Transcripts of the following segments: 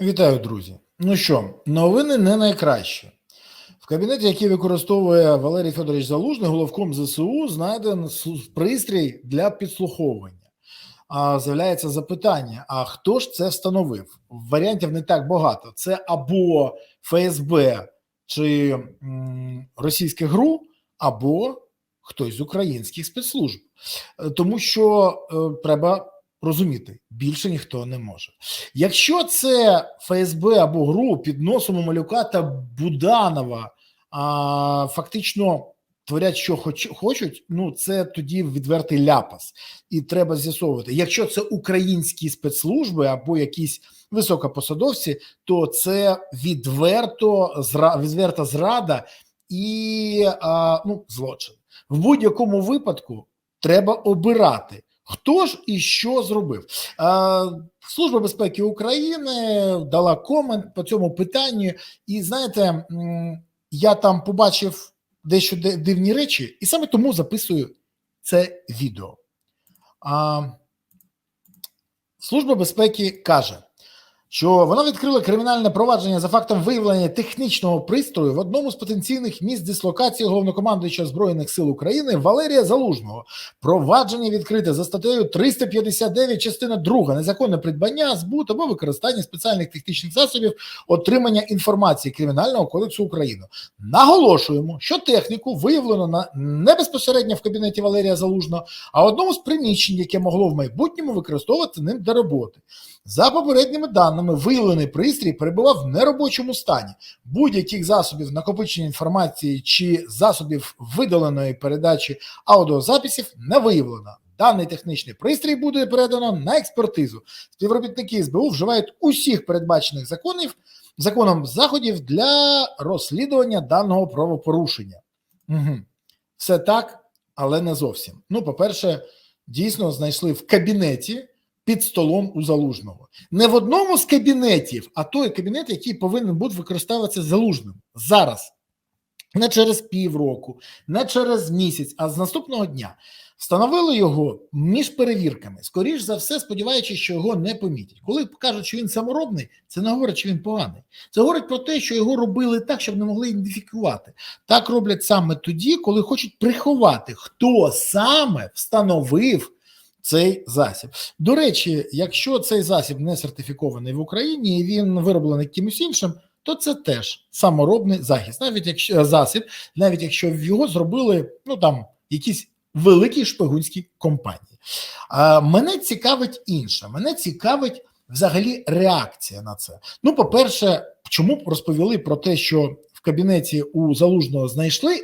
Вітаю, друзі. Ну що, новини не найкращі. В кабінеті, який використовує Валерій Федорович Залужний, головком ЗСУ, знайден пристрій для підслуховування. А з'являється запитання: а хто ж це встановив? Варіантів не так багато. Це або ФСБ чи російське ГРУ, або хтось з українських спецслужб. Е, Тому що е, треба розуміти, більше ніхто не може. Якщо це ФСБ або ГРУ під носом Малюка та Буданова а, фактично творять, що хоч, хочуть, ну це тоді відвертий ляпас, і треба з'ясовувати. Якщо це українські спецслужби або якісь високопосадовці, то це відверто зра, відверта зрада і а, ну, злочин. В будь-якому випадку треба обирати. Хто ж і що зробив? А, Служба безпеки України дала комент по цьому питанню, і знаєте, я там побачив дещо дивні речі, і саме тому записую це відео. Служба безпеки каже, що вона відкрила кримінальне провадження за фактом виявлення технічного пристрою в одному з потенційних місць дислокації головнокомандуюча збройних сил України Валерія Залужного. Провадження відкрите за статтею 359, частина 2, незаконне придбання, збут або використання спеціальних технічних засобів отримання інформації Кримінального кодексу України. Наголошуємо, що техніку виявлено на не безпосередньо в кабінеті Валерія Залужного, а одному з приміщень, яке могло в майбутньому використовувати ним для роботи. За попередніми даними, виявлений пристрій перебував в неробочому стані. Будь-яких засобів накопичення інформації чи засобів видаленої передачі аудіозаписів не виявлено. Даний технічний пристрій буде передано на експертизу. Співробітники СБУ вживають усіх передбачених законів законом заходів для розслідування даного правопорушення. Угу. Все так, але не зовсім. Ну, по-перше, дійсно знайшли в кабінеті під столом у залужного. Не в одному з кабінетів, а той кабінет, який повинен бути використовуватися залужним зараз. Не через півроку, не через місяць, а з наступного дня встановили його між перевірками. Скоріш за все, сподіваючись, що його не помітять. Коли кажуть, що він саморобний, це не говорить, що він поганий. Це говорить про те, що його робили так, щоб не могли ідентифікувати. Так роблять саме тоді, коли хочуть приховати, хто саме встановив цей засіб. До речі, якщо цей засіб не сертифікований в Україні і він вироблений кимось іншим, то це теж саморобний захист, навіть якщо засіб, навіть якщо його зробили ну там якісь великі шпигунські компанії. А мене цікавить інше. Мене цікавить взагалі реакція на це. Ну, по-перше, чому розповіли про те, що в кабінеті у залужного знайшли,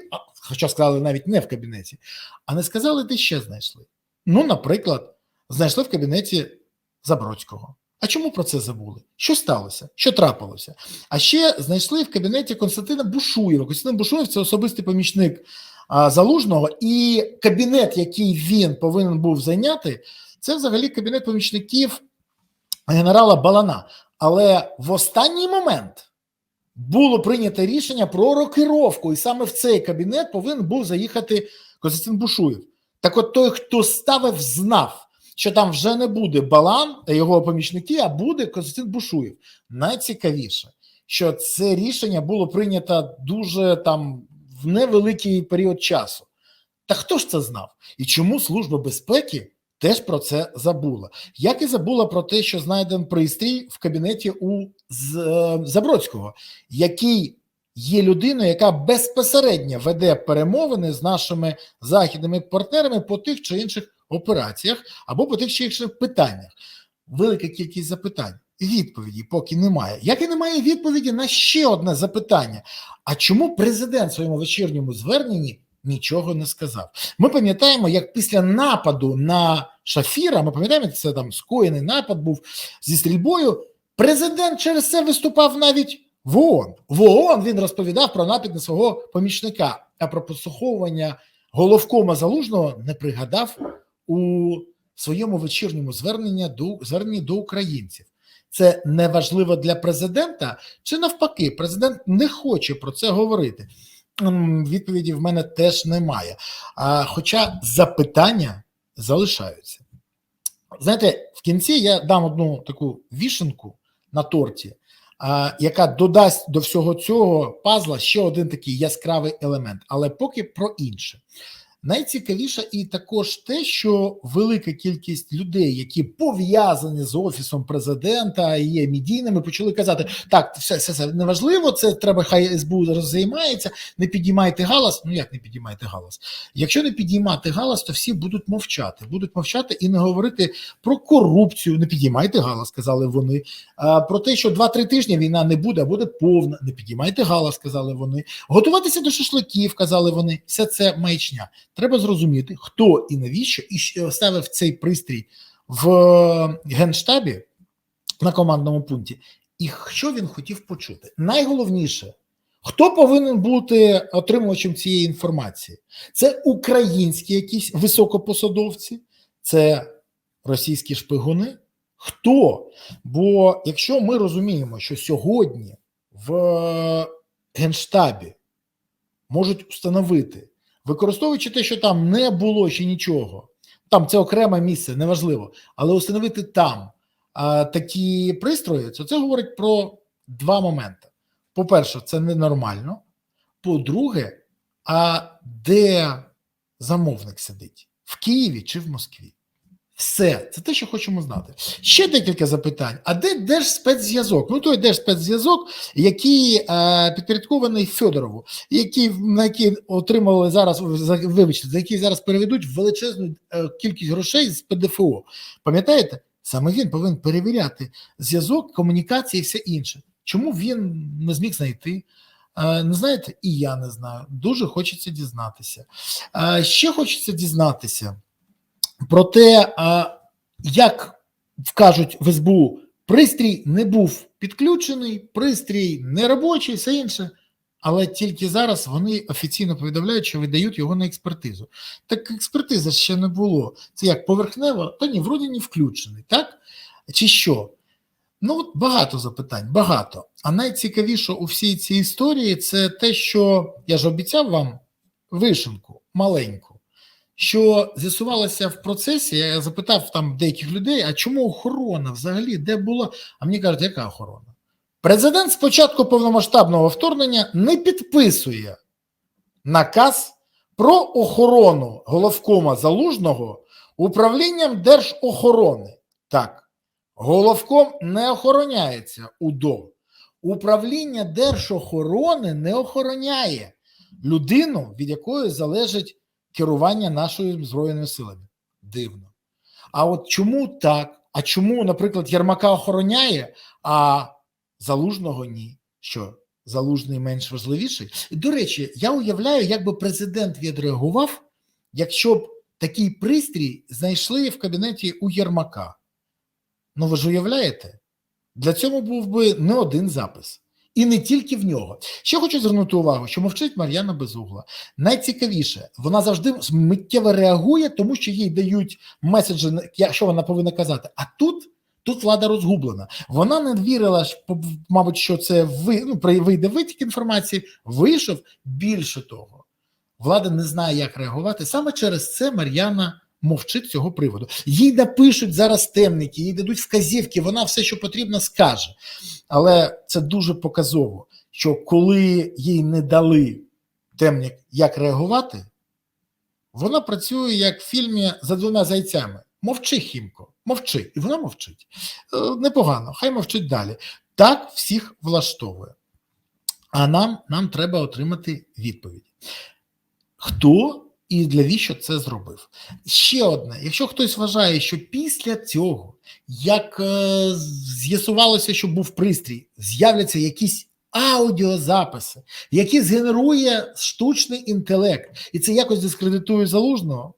хоча сказали навіть не в кабінеті, а не сказали, де ще знайшли. Ну, наприклад, знайшли в кабінеті Забродського. А чому про це забули? Що сталося? Що трапилося? А ще знайшли в кабінеті Константина Бушуєва. Константин Бушуєв це особистий помічник а, залужного, і кабінет, який він повинен був зайняти, це взагалі кабінет помічників генерала Балана. Але в останній момент було прийнято рішення про рокировку, і саме в цей кабінет повинен був заїхати Константин Бушуєв. Так от той, хто ставив, знав, що там вже не буде Балан та його помічники, а буде Константин Бушуєв. Найцікавіше, що це рішення було прийнято дуже там в невеликий період часу. Та хто ж це знав? І чому Служба безпеки теж про це забула? Як і забула про те, що знайден пристрій в кабінеті у е, Забродського, який є людиною, яка безпосередньо веде перемовини з нашими західними партнерами по тих чи інших операціях або по тих чи інших питаннях. Велика кількість запитань. Відповіді поки немає. Як і немає відповіді на ще одне запитання: а чому президент в своєму вечірньому зверненні нічого не сказав? Ми пам'ятаємо, як після нападу на Шафіра, ми пам'ятаємо, це там скоєний напад був зі стрільбою. Президент через це виступав навіть в ООН. В ООН він розповідав про напад на свого помічника, а про послуховування головкома залужного не пригадав у своєму вечірньому зверненні до зверненні до українців. Це не важливо для президента, чи навпаки, президент не хоче про це говорити. Відповіді в мене теж немає. А, хоча запитання залишаються. Знаєте, в кінці я дам одну таку вішенку на торті, яка додасть до всього цього пазла ще один такий яскравий елемент. Але поки про інше. Найцікавіше і також те, що велика кількість людей, які пов'язані з офісом президента і є медійними, почали казати: так, все, все, все неважливо, це треба, хай СБУ зараз займається, не підіймайте галас. Ну як не підіймайте галас? Якщо не підіймати галас, то всі будуть мовчати, будуть мовчати і не говорити про корупцію. Не підіймайте галас, сказали вони. А про те, що 2-3 тижні війна не буде, а буде повна. Не підіймайте галас, сказали вони. Готуватися до шашликів, казали вони. Все це маячня. Треба зрозуміти, хто і навіщо і ставив цей пристрій в генштабі на командному пункті, і що він хотів почути. Найголовніше, хто повинен бути отримувачем цієї інформації? Це українські якісь високопосадовці, це російські шпигуни. Хто? Бо якщо ми розуміємо, що сьогодні в генштабі можуть установити використовуючи те, що там не було ще нічого, там це окреме місце, неважливо, але установити там а, такі пристрої, це, це говорить про два моменти. По-перше, це ненормально. По-друге, а де замовник сидить? В Києві чи в Москві? Все, це те, що хочемо знати. Ще декілька запитань. А де держспецзв'язок? Ну той держспецзв'язок, який е, підпорядкований Федорову, який на який отримали зараз вибачте, за який зараз переведуть величезну е, кількість грошей з ПДФО. Пам'ятаєте? Саме він повинен перевіряти зв'язок, комунікації і все інше. Чому він не зміг знайти? Е, не знаєте, і я не знаю. Дуже хочеться дізнатися. Е, ще хочеться дізнатися про те, як вкажуть в СБУ, пристрій не був підключений, пристрій не робочий, все інше. Але тільки зараз вони офіційно повідомляють, що видають його на експертизу. Так експертизи ще не було. Це як поверхнево, та ні, вроді не включений, так? Чи що? Ну, от багато запитань, багато. А найцікавіше у всій цій історії це те, що я ж обіцяв вам вишенку маленьку що з'ясувалося в процесі, я запитав там деяких людей, а чому охорона взагалі де була? А мені кажуть, яка охорона? Президент спочатку повномасштабного вторгнення не підписує наказ про охорону головкома залужного управлінням держохорони. Так, головком не охороняється УДО. Управління держохорони не охороняє людину, від якої залежить керування нашою збройними силами. Дивно. А от чому так? А чому, наприклад, Єрмака охороняє, а залужного ні? Що? Залужний менш важливіший? До речі, я уявляю, як би президент відреагував, якщо б такий пристрій знайшли в кабінеті у Єрмака. Ну ви ж уявляєте? Для цього був би не один запис. І не тільки в нього. Ще хочу звернути увагу, що мовчить Мар'яна Безугла. Найцікавіше, вона завжди миттєво реагує, тому що їй дають меседжі, що вона повинна казати. А тут тут влада розгублена. Вона не вірила, мабуть, що це ви, ну, вийде витік інформації. Вийшов більше того. Влада не знає, як реагувати. Саме через це Мар'яна мовчить цього приводу. Їй напишуть зараз темники, їй дадуть вказівки, вона все, що потрібно, скаже. Але це дуже показово, що коли їй не дали темник, як реагувати, вона працює як в фільмі за двома зайцями. Мовчи, Хімко, мовчи. І вона мовчить. Е, непогано, хай мовчить далі. Так всіх влаштовує. А нам, нам треба отримати відповідь. Хто і для віщо це зробив. Ще одне: якщо хтось вважає, що після цього, як е, з'ясувалося, що був пристрій, з'являться якісь аудіозаписи, які згенерує штучний інтелект, і це якось дискредитує залужного.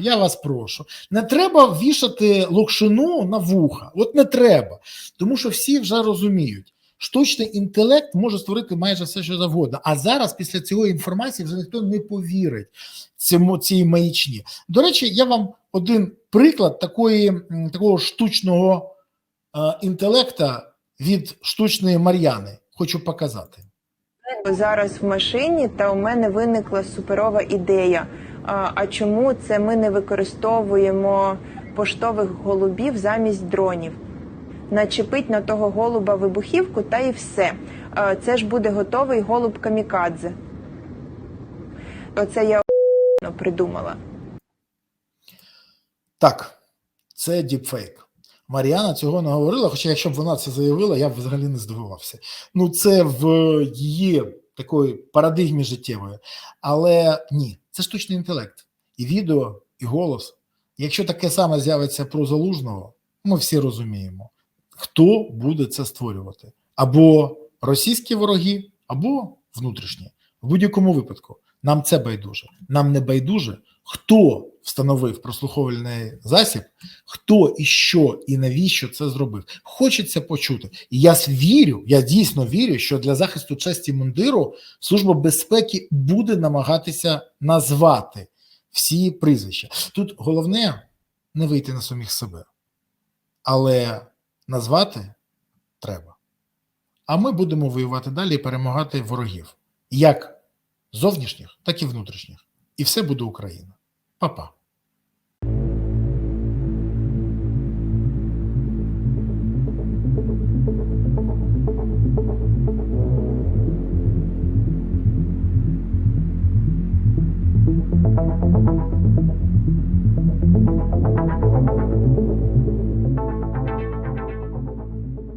Я вас прошу, не треба вішати локшину на вуха. От не треба, тому що всі вже розуміють штучний інтелект може створити майже все, що завгодно. А зараз, після цієї інформації, вже ніхто не повірить цьому цій маячні. До речі, я вам один приклад такої такого штучного е, інтелекта від штучної Мар'яни хочу показати. Зараз в машині, та у мене виникла суперова ідея. А, а чому це ми не використовуємо поштових голубів замість дронів? Начепить на того голуба вибухівку та і все. Е, Це ж буде готовий голуб камікадзе. Оце я придумала. Так, це діпфейк. Маріана цього не говорила, хоча якщо б вона це заявила, я б взагалі не здивувався. Ну, це в її такої парадигмі життєвої. Але ні, це штучний інтелект. І відео, і голос. Якщо таке саме з'явиться про залужного, ми всі розуміємо, хто буде це створювати. Або російські вороги, або внутрішні. В будь-якому випадку нам це байдуже. Нам не байдуже, хто встановив прослуховувальний засіб, хто і що і навіщо це зробив. Хочеться почути. І я вірю, я дійсно вірю, що для захисту честі мундиру Служба безпеки буде намагатися назвати всі прізвища. Тут головне не вийти на самих себе, але назвати треба. А ми будемо воювати далі і перемагати ворогів, як зовнішніх, так і внутрішніх. І все буде Україна. Па-па.